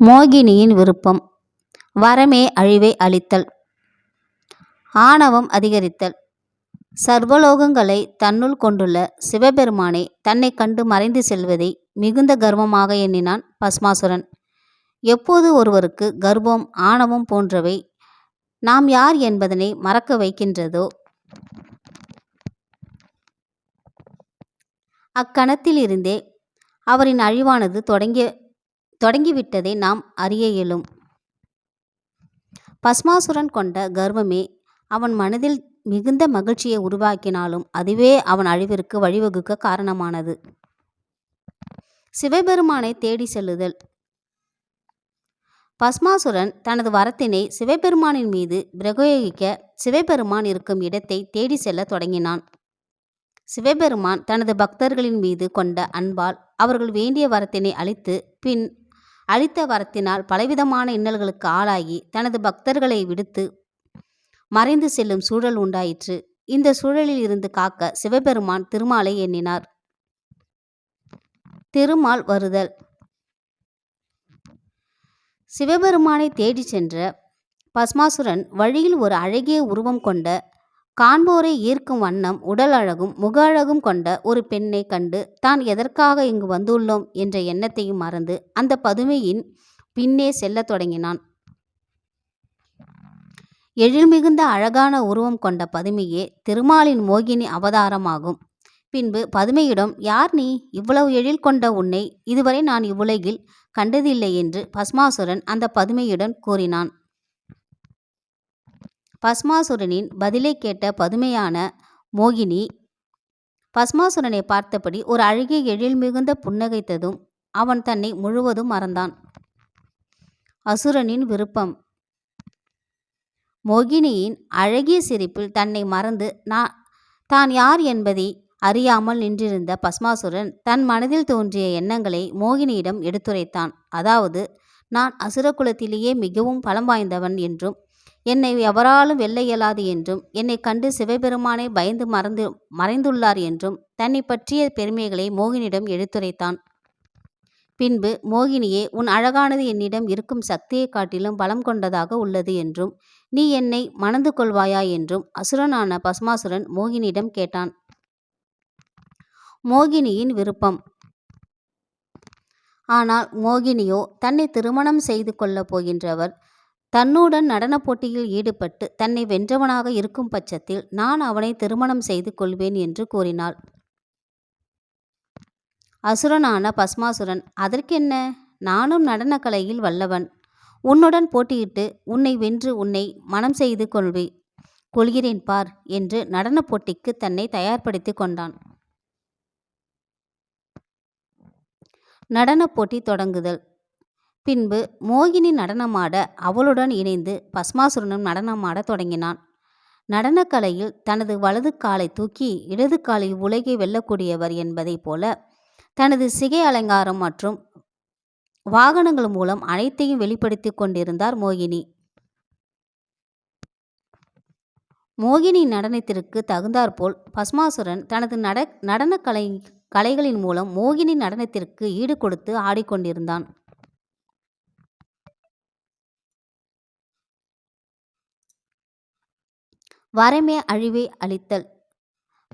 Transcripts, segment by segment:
மோகினியின் விருப்பம். வரமே அழிவை அளித்தல் ஆணவம் அதிகரித்தல். சர்வலோகங்களை தன்னுள் கொண்டுள்ள சிவபெருமானை தன்னை கண்டு மறைந்து செல்வதை மிகுந்த கர்வமாக எண்ணினான் பஸ்மாசுரன் எப்போது ஒருவருக்கு கர்வம் ஆணவம் போன்றவை நாம் யார் என்பதனை மறக்க வைக்கின்றதோ? அக்கணத்திலிருந்தே அவரின் அழிவானது தொடங்கிய தொடங்கிவிட்டதை நாம் அறிய இயலும். பஸ்மாசுரன் கொண்ட கர்வமே அவன் மனதில் மிகுந்த மகிழ்ச்சியை உருவாக்கினாலும் அதுவே அவன் அழிவிற்கு வழிவகுக்க காரணமானது. சிவபெருமானை தேடி செல்லுதல். பஸ்மாசுரன் தனது வரத்தினை சிவபெருமானின் மீது பிரயோகிக்க சிவபெருமான் இருக்கும் இடத்தை தேடி செல்ல தொடங்கினான். சிவபெருமான் தனது பக்தர்களின் மீது கொண்ட அன்பால் அவர்கள் வேண்டிய வரத்தினை அளித்து பின் அளித்த வரத்தினால் பலவிதமான இன்னல்களுக்கு ஆளாகி தனது பக்தர்களை விடுத்து மறைந்து செல்லும் சூழல் உண்டாயிற்று. இந்த சூழலில் இருந்து காக்க சிவபெருமான் திருமாலை எண்ணினார். திருமால் வருதல். சிவபெருமானை தேடிச் சென்ற பஸ்மாசுரன் வழியில் ஒரு அழகிய உருவம் கொண்ட காண்போரை ஈர்க்கும் வண்ணம் உடல் அழகும் முக அழகும் கொண்ட ஒரு பெண்ணை கண்டு தான் எதற்காக இங்கு வந்துள்ளோம்? என்ற எண்ணத்தையும் மறந்து அந்த பதுமையின் பின்னே செல்லத் தொடங்கினான். எழில்மிகுந்த அழகான உருவம் கொண்ட பதுமையே திருமாலின் மோகினி அவதாரமாகும். பின்பு பதுமையிடம் யார் நீ? இவ்வளவு எழில் கொண்ட உன்னை இதுவரை நான் இவ்வுலகில் கண்டதில்லை என்று பஸ்மாசுரன் அந்த பதுமையுடன் கூறினான். பஸ்மாசுரனின் பதிலை கேட்ட பதுமையான மோகினி பஸ்மாசுரனை பார்த்தபடி ஒரு அழகிய எழில் மிகுந்த புன்னகைத்ததும் அவன் தன்னை முழுவதும் மறந்தான். அசுரனின் விருப்பம். மோகினியின் அழகிய சிரிப்பில் தன்னை மறந்து நான் தான் யார் என்பதை அறியாமல் நின்றிருந்த பஸ்மாசுரன் தன் மனதில் தோன்றிய எண்ணங்களை மோகினியிடம் எடுத்துரைத்தான். அதாவது நான் அசுரகுலத்திலேயே மிகவும் பலம் வாய்ந்தவன் என்றும் என்னை எவராலும் வெல்ல இயலாது என்றும் என்னை கண்டு சிவபெருமானை பயந்து மறந்து மறைந்துள்ளார் என்றும் தன்னை பற்றிய பெருமைகளை மோகினியிடம் எடுத்துரைத்தான். பின்பு மோகினியே உன் அழகானது என்னிடம் இருக்கும் சக்தியை காட்டிலும் பலம் கொண்டதாக உள்ளது என்றும் நீ என்னை மணந்து கொள்வாயா என்றும் அசுரனான பஸ்மாசுரன் மோகினியிடம் கேட்டான். மோகினியின் விருப்பம். ஆனால் மோகினியோ தன்னை திருமணம் செய்து கொள்ளப் போகின்றவர் தன்னுடன் நடனப் போட்டியில் ஈடுபட்டு தன்னை வென்றவனாக இருக்கும் பட்சத்தில் நான் அவனை திருமணம் செய்து கொள்வேன் என்று கூறினாள். அசுரனான பஸ்மாசுரன் அதற்கென்ன? நானும் நடனக்கலையில் வல்லவன். உன்னுடன் போட்டியிட்டு உன்னை வென்று உன்னை மனம் செய்து கொள்வே கொள்கிறேன் பார் என்று நடனப் போட்டிக்கு தன்னை தயார்படுத்தி கொண்டான். நடனப் போட்டி தொடங்குதல். பின்பு மோகினி நடனமாட அவளுடன் இணைந்து பஸ்மாசுரனும் நடனமாடத் தொடங்கினான். நடனக்கலையில் தனது வலது காலை தூக்கி இடது காலை உலகை வெல்லக்கூடியவர் என்பதைப் போல தனது சிகை அலங்காரம் மற்றும் வாகனங்கள் மூலம் அனைத்தையும் வெளிப்படுத்தி கொண்டிருந்தார் மோகினி. மோகினி நடனத்திற்கு தகுந்தாற்போல் பஸ்மாசுரன் தனது நட நடனக்கலை கலைகளின் மூலம் மோகினி நடனத்திற்கு ஈடு கொடுத்து ஆடிக்கொண்டிருந்தான். வரமே அழிவை அளித்தல்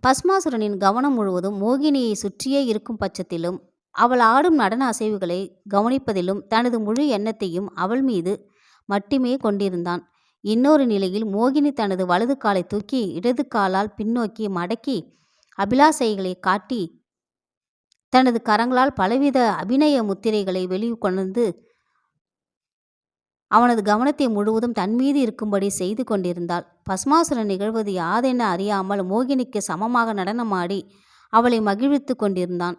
பஸ்மாசுரனின் கவனம் முழுவதும் மோகினியை சுற்றியே இருக்கும் பட்சத்திலும் அவள் ஆடும் நடன அசைவுகளை கவனிப்பதிலும் தனது முழு எண்ணத்தையும் அவள் மீது மட்டுமே கொண்டிருந்தான். இன்னொரு நிலையில் மோகினி தனது வலது காலை தூக்கி இடது காலால் பின்னோக்கி மடக்கி அபிலாசைகளை காட்டி தனது கரங்களால் பலவித அபிநய முத்திரைகளை வெளிக்கொணர்ந்து அவனது கவனத்தை முழுவதும் தன்மீது இருக்கும்படி செய்து கொண்டிருந்தாள். பஸ்மாசுரன் நிகழ்வது யாதென அறியாமல் மோகினிக்கு சமமாக நடனமாடி அவளை மகிழ்வித்து கொண்டிருந்தான்.